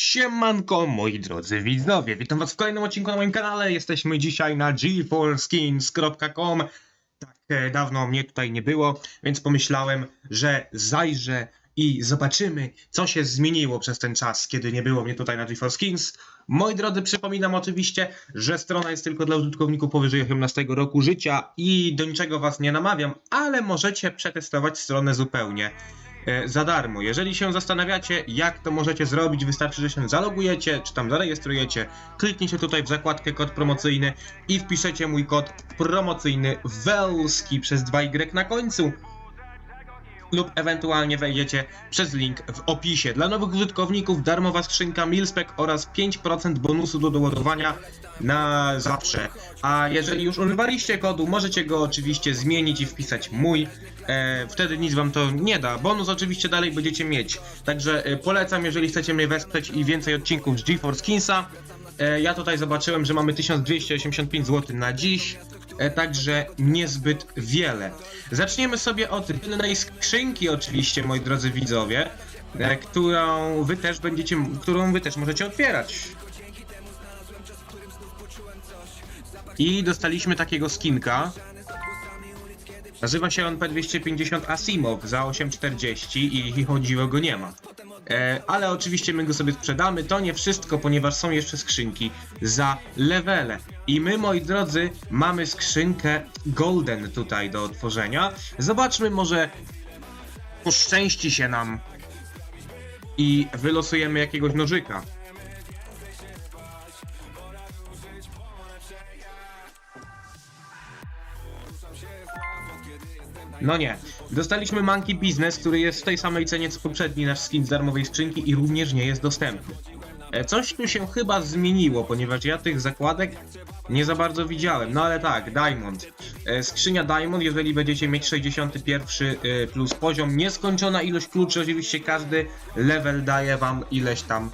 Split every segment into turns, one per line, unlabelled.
Siemanko, moi drodzy widzowie, witam was w kolejnym odcinku na moim kanale. Jesteśmy dzisiaj na g4skins.com. Tak e, dawno mnie tutaj nie było, więc pomyślałem, że zajrzę i zobaczymy, co się zmieniło przez ten czas, kiedy nie było mnie tutaj na g4skins. Moi drodzy, przypominam oczywiście, że strona jest tylko dla użytkowników powyżej 18 roku życia i do niczego was nie namawiam, ale możecie przetestować stronę zupełnie za darmo. Jeżeli się zastanawiacie, jak to możecie zrobić, wystarczy, że się zalogujecie, czy tam zarejestrujecie, kliknijcie tutaj w zakładkę kod promocyjny i wpiszecie mój kod promocyjny WELSKI przez 2Y na końcu lub ewentualnie wejdziecie przez link w opisie. Dla nowych użytkowników darmowa skrzynka Milspec oraz 5% bonusu do doładowania na zawsze. A jeżeli już używaliście kodu, możecie go oczywiście zmienić i wpisać mój. E, wtedy nic wam to nie da. Bonus oczywiście dalej będziecie mieć. Także e, polecam, jeżeli chcecie mnie wesprzeć i więcej odcinków z GeForce Skinsa. E, ja tutaj zobaczyłem, że mamy 1285 zł na dziś. E, także niezbyt wiele. Zaczniemy sobie od innej skrzynki oczywiście, moi drodzy widzowie, e, którą wy też będziecie, którą wy też możecie otwierać. I dostaliśmy takiego skinka. Nazywa się on P250 Asimov za 8,40 i chodziło go nie ma. E, ale oczywiście my go sobie sprzedamy. To nie wszystko, ponieważ są jeszcze skrzynki za levele. I my, moi drodzy, mamy skrzynkę Golden tutaj do otworzenia. Zobaczmy, może poszczęści się nam i wylosujemy jakiegoś nożyka. No nie. Dostaliśmy Monkey Business, który jest w tej samej cenie co poprzedni nasz skin z darmowej skrzynki i również nie jest dostępny. E, Coś tu się chyba zmieniło, ponieważ ja tych zakładek nie za bardzo widziałem. No ale tak, Diamond. E, Skrzynia Diamond, jeżeli będziecie mieć 61 e, plus poziom, nieskończona ilość kluczy, oczywiście każdy level daje wam ileś tam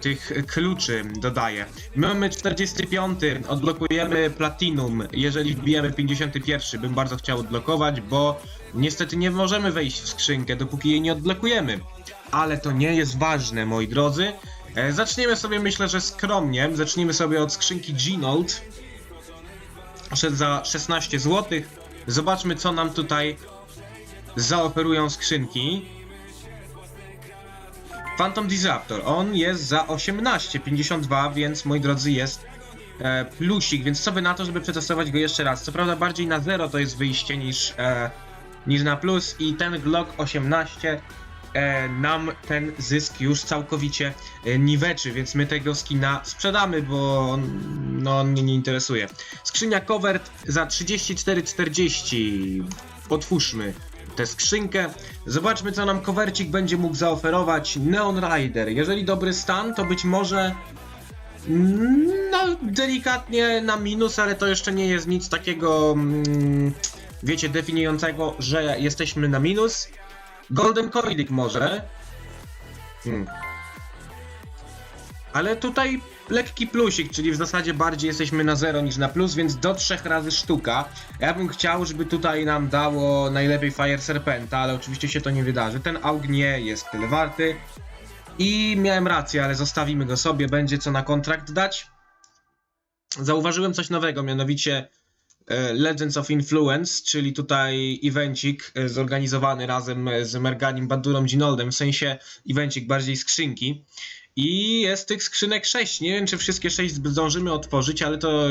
tych kluczy dodaje. My mamy 45, odblokujemy Platinum, jeżeli wbijemy 51, bym bardzo chciał odblokować, bo niestety nie możemy wejść w skrzynkę, dopóki jej nie odblokujemy. Ale to nie jest ważne, moi drodzy. E, Zaczniemy sobie, myślę, że skromnie. Zacznijmy sobie od skrzynki G-Note. Szedł za 16 zł. Zobaczmy, co nam tutaj zaoferują skrzynki. Phantom Disruptor. On jest za 18,52, więc moi drodzy jest e, plusik, więc co by na to, żeby przetestować go jeszcze raz. Co prawda bardziej na 0 to jest wyjście niż, e, niż na plus i ten Glock 18 e, nam ten zysk już całkowicie e, niweczy, więc my tego skina sprzedamy, bo on, no, on mnie nie interesuje. Skrzynia Covert za 34,40. Otwórzmy tę skrzynkę. Zobaczmy, co nam Covercik będzie mógł zaoferować. Neon Rider. Jeżeli dobry stan, to być może mm, no, delikatnie na minus, ale to jeszcze nie jest nic takiego, mm, wiecie, definiującego, że jesteśmy na minus. Golden Coilik może. Hmm. Ale tutaj lekki plusik, czyli w zasadzie bardziej jesteśmy na 0 niż na plus, więc do trzech razy sztuka. Ja bym chciał, żeby tutaj nam dało najlepiej Fire Serpenta, ale oczywiście się to nie wydarzy. Ten AUG nie jest tyle warty. I miałem rację, ale zostawimy go sobie, będzie co na kontrakt dać. Zauważyłem coś nowego, mianowicie Legends of Influence, czyli tutaj evencik e, zorganizowany razem z Merganim Bandurą Ginoldem, w sensie evencik bardziej skrzynki. I jest tych skrzynek 6. Nie wiem, czy wszystkie 6 zdążymy otworzyć, ale to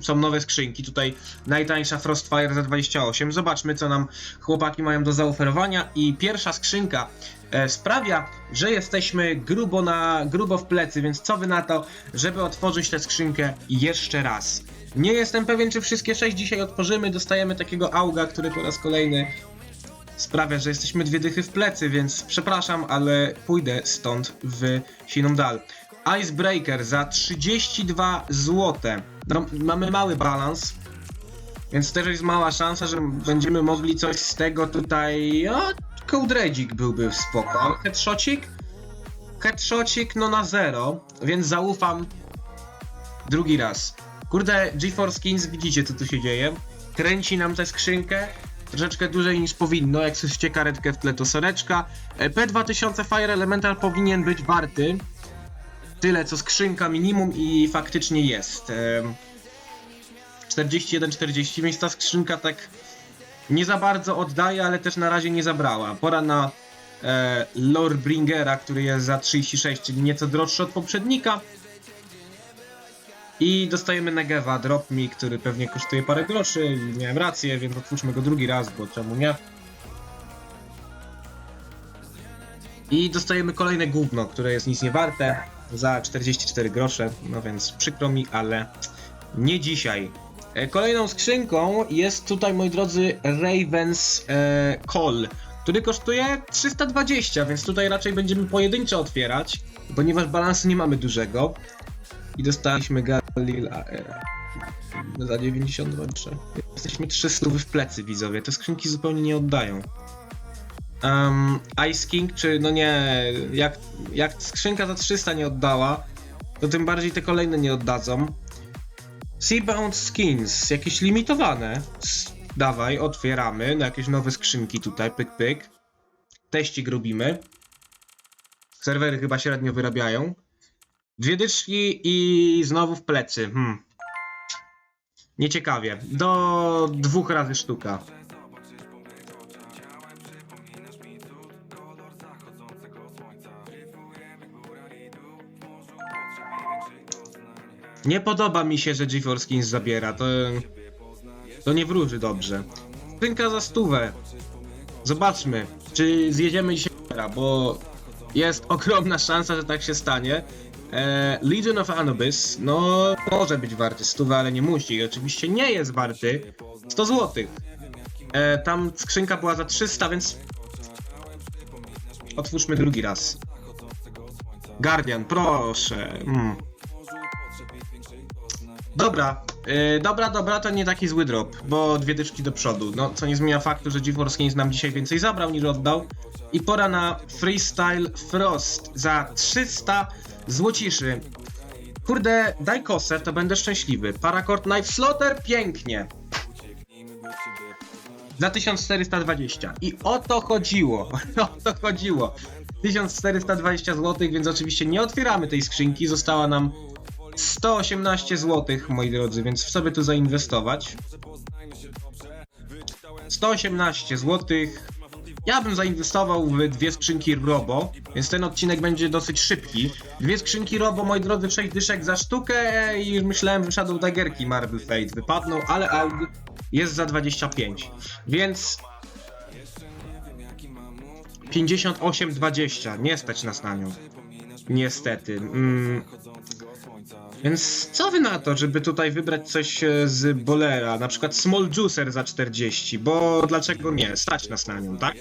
są nowe skrzynki. Tutaj najtańsza Frostfire za 28. Zobaczmy, co nam chłopaki mają do zaoferowania. I pierwsza skrzynka e, sprawia, że jesteśmy grubo, na, grubo w plecy, więc co wy na to, żeby otworzyć tę skrzynkę jeszcze raz. Nie jestem pewien, czy wszystkie 6 dzisiaj otworzymy. Dostajemy takiego auga, który po raz kolejny sprawia, że jesteśmy dwie dychy w plecy, więc przepraszam, ale pójdę stąd w siną dal. Icebreaker za 32 zł. No, mamy mały balans, więc też jest mała szansa, że będziemy mogli coś z tego tutaj... O, Coldredzik byłby spoko. Headshotcik? Headshotcik no na zero, więc zaufam drugi raz. Kurde, GeForce Skins, widzicie co tu się dzieje? Kręci nam tę skrzynkę, troszeczkę dłużej niż powinno, jak słyszycie karetkę w tle to soreczka. E, P2000 Fire Elemental powinien być warty. tyle co skrzynka minimum i faktycznie jest. Em, 41-40, więc ta skrzynka tak nie za bardzo oddaje, ale też na razie nie zabrała. Pora na e, Lorebringera, który jest za 36, czyli nieco droższy od poprzednika. I dostajemy Negewa Drop Me, który pewnie kosztuje parę groszy. Miałem rację, więc otwórzmy go drugi raz, bo czemu nie? I dostajemy kolejne gówno, które jest nic nie warte za 44 grosze. No więc przykro mi, ale nie dzisiaj. E, Kolejną skrzynką jest tutaj, moi drodzy, Ravens e, Call, który kosztuje 320, więc tutaj raczej będziemy pojedynczo otwierać, ponieważ balansu nie mamy dużego. I dostaliśmy Galila e, za 92 grosze. Jesteśmy 300 w plecy, widzowie. Te skrzynki zupełnie nie oddają. Um, Ice King, czy no nie, jak, jak skrzynka za 300 nie oddała, to tym bardziej te kolejne nie oddadzą. Seabound Skins, jakieś limitowane. Dawaj, otwieramy na jakieś nowe skrzynki tutaj, pyk pyk. Teścik robimy. Serwery chyba średnio wyrabiają. Dwie dyczki i znowu w plecy. Hmm. Nieciekawie. Do dwóch razy sztuka. Nie podoba mi się, że GeForce Skins zabiera. To, to nie wróży dobrze. Skrzynka za stówę. Zobaczmy, czy zjedziemy dzisiaj, bo jest ogromna szansa, że tak się stanie. E, Legion of Anubis, no może być warty stówę, ale nie musi. Oczywiście nie jest warty 100 zł. E, tam skrzynka była za 300, więc otwórzmy drugi raz. Guardian, proszę. Mm. Dobra, yy, dobra, dobra, to nie taki zły drop, bo dwie tyczki do przodu. No, co nie zmienia faktu, że GeForce Games nam dzisiaj więcej zabrał niż oddał. I pora na Freestyle Frost za 300 złociszy. Kurde, daj kosę, to będę szczęśliwy. Paracord Knife Slaughter, pięknie. Za 1420. I o to chodziło. O to chodziło. 1420 zł, więc oczywiście nie otwieramy tej skrzynki. Została nam 118 zł, moi drodzy, więc w by tu zainwestować? 118 zł. Ja bym zainwestował w dwie skrzynki Robo, więc ten odcinek będzie dosyć szybki. Dwie skrzynki Robo, moi drodzy, 6 dyszek za sztukę i myślałem, że Shadow Daggerki Marble Fate wypadną, ale AUG jest za 25. Więc 58,20. Nie stać nas na nią. Niestety. Mm. Więc co wy na to, żeby tutaj wybrać coś e, z Bolera, na przykład Small Juicer za 40, bo dlaczego nie? Stać nas na nią, tak?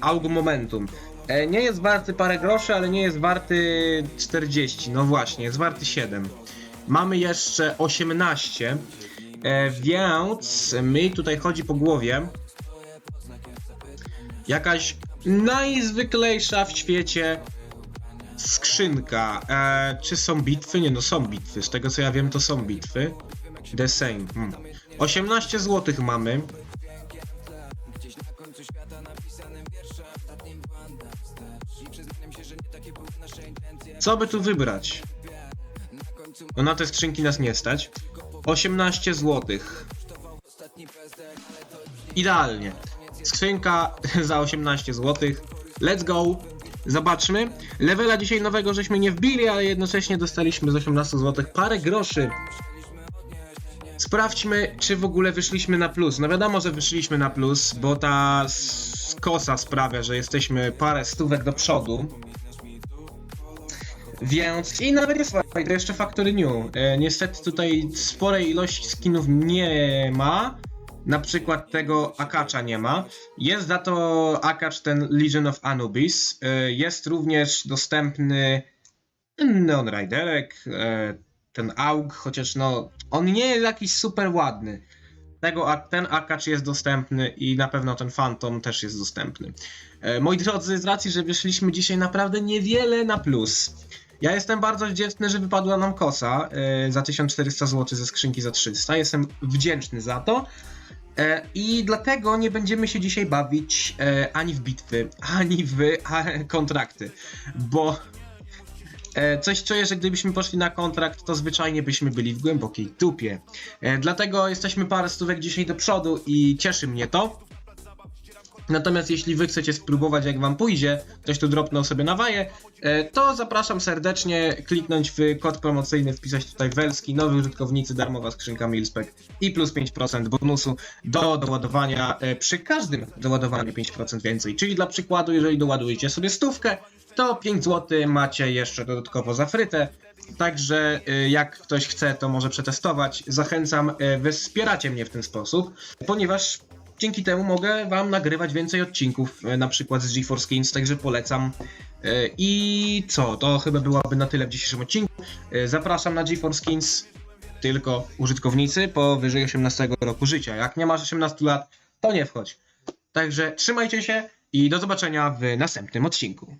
Aug Momentum. E, nie jest warty parę groszy, ale nie jest warty 40. No właśnie, jest warty 7. Mamy jeszcze 18. E, więc mi tutaj chodzi po głowie jakaś najzwyklejsza w świecie skrzynka. E, czy są bitwy? Nie, no są bitwy. Z tego co ja wiem, to są bitwy. The same. Hmm. 18 zł mamy. Co by tu wybrać? No na te skrzynki nas nie stać. 18 zł. Idealnie. Skrzynka za 18 zł. Let's go. Zobaczmy. Levela dzisiaj nowego żeśmy nie wbili, ale jednocześnie dostaliśmy z 18 zł parę groszy. Sprawdźmy, czy w ogóle wyszliśmy na plus. No wiadomo, że wyszliśmy na plus, bo ta s- kosa sprawia, że jesteśmy parę stówek do przodu. Więc i nawet jest fajne, jeszcze Factory New. E, niestety tutaj sporej ilości skinów nie ma. Na przykład tego Akacza nie ma. Jest za to Akacz ten Legion of Anubis. E, jest również dostępny Neon Riderek, e, ten AUG, chociaż no on nie jest jakiś super ładny. Tego, ten Akacz jest dostępny i na pewno ten Phantom też jest dostępny. E, moi drodzy, z racji, że wyszliśmy dzisiaj naprawdę niewiele na plus. Ja jestem bardzo wdzięczny, że wypadła nam kosa za 1400 zł ze skrzynki za 300. Jestem wdzięczny za to. E, I dlatego nie będziemy się dzisiaj bawić e, ani w bitwy, ani w kontrakty, bo e, coś czuję, że gdybyśmy poszli na kontrakt, to zwyczajnie byśmy byli w głębokiej dupie. Dlatego jesteśmy parę stówek dzisiaj do przodu i cieszy mnie to. Natomiast jeśli wy chcecie spróbować jak wam pójdzie, ktoś tu dropnął sobie na waję, e, to zapraszam serdecznie kliknąć w kod promocyjny, wpisać tutaj Welski, nowi użytkownicy, darmowa skrzynka Milspec i plus 5% bonusu do doładowania e, przy każdym doładowaniu 5% więcej. Czyli dla przykładu, jeżeli doładujecie sobie stówkę, to 5 zł macie jeszcze dodatkowo za frytę. Także e, jak ktoś chce, to może przetestować. Zachęcam, wy wspieracie mnie w ten sposób, ponieważ dzięki temu mogę wam nagrywać więcej odcinków, e, na przykład z GeForce Skins, także polecam. E, I co, to chyba byłoby na tyle w dzisiejszym odcinku. E, Zapraszam na GeForce Skins tylko użytkownicy powyżej 18 roku życia. Jak nie masz 18 lat, to nie wchodź. Także trzymajcie się i do zobaczenia w następnym odcinku.